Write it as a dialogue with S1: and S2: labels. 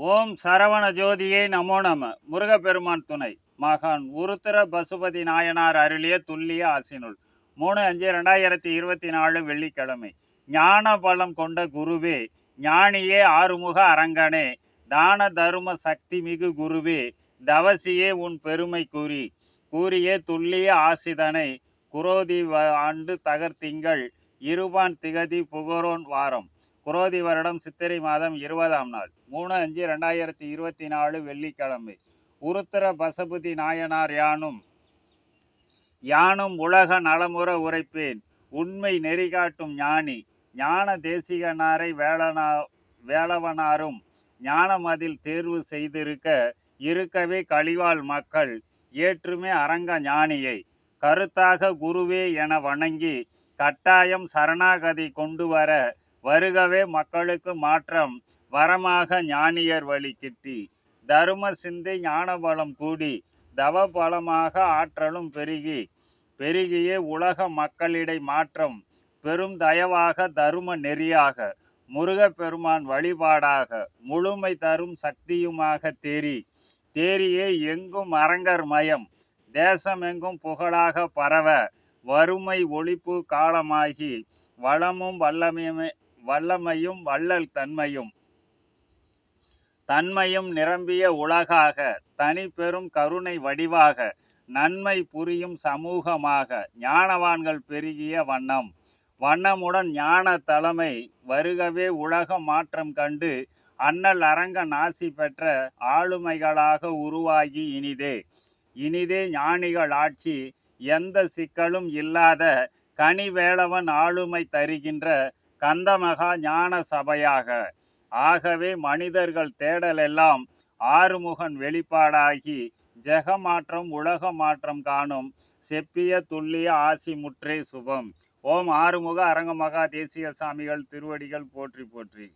S1: ஓம் சரவண ஜோதியை நமோ நம. முருகப்பெருமான் துணை. மகான் உருத்திர பசுபதி நாயனார் அருளிய துல்லிய ஆசினுள். மூணு அஞ்சு ரெண்டாயிரத்தி இருபத்தி நாலு வெள்ளிக்கிழமை. ஞான பலம் கொண்ட குருவே ஞானியே ஆறுமுக அரங்கனே. தான தரும சக்தி மிகு குருவே தவசியே உன் பெருமை கூறி. கூறிய துல்லிய ஆசிதனை குரோதி ஆண்டு தகர்த்திங்கள். இருபான் திகதி புகரோன் வாரம். குரோதி வருடம் சித்திரை மாதம் இருபதாம் நாள். மூணு அஞ்சு ரெண்டாயிரத்தி இருபத்தி நாலு வெள்ளிக்கிழமை. உருத்திர பசபதி நாயனார் யானும் யானும் உலக நலமுற உரைப்பேன். உண்மை நெறிகாட்டும் ஞானி. ஞான தேசிகனாரை வேளனா வேளவனாரும் ஞானமதில் தேர்வு செய்திருக்க இருக்கவே கழிவாள் மக்கள். ஏற்றுமே அரங்க ஞானியை. கருத்தாக குருவே என வணங்கி கட்டாயம் சரணாகதி கொண்டு வர வருகவே மக்களுக்கு மாற்றம் வரமாக ஞானியர் வழி கிட்டி. தரும சிந்தை ஞானபலம் கூடி தவ பலமாக ஆற்றலும் பெருகி பெருகியே உலக மக்களிடை மாற்றம் பெரும் தயவாக தரும நெறியாக முருகப்பெருமான் வழிபாடாக முழுமை தரும் சக்தியுமாக தேறி தேரியே எங்கும் அரங்கர் மயம் தேசமெங்கும் புகழாக பரவ வறுமை ஒழிப்பு காலமாகி வளமும் வல்லமையுமே வல்லமையும் வள்ளல் தன்மையும் தன்மையும் நிரம்பிய உலகாக தனி பெரும் கருணை வடிவாக நன்மை புரியும் சமூகமாக ஞானவான்கள் பெருகிய வண்ணம் வண்ணமுடன் ஞான தலைமை வருகவே உலக மாற்றம் கண்டு அண்ணல் அரங்க நாசி பெற்ற ஆளுமைகளாக உருவாகி இனிதே. இனிதே ஞானிகள் ஆட்சி எந்த சிக்கலும் இல்லாத கனிவேளவன் ஆளுமை தருகின்ற கந்தமகா ஞான சபையாக. ஆகவே மனிதர்கள் தேடலெல்லாம் ஆறுமுகன் வெளிப்பாடாகி ஜெக மாற்றம் உலக மாற்றம் காணும் செப்பிய துல்லிய ஆசி முற்றே சுபம். ஓம் ஆறுமுக அரங்கமகா தேசிய சாமிகள் திருவடிகள் போற்றி போற்றி.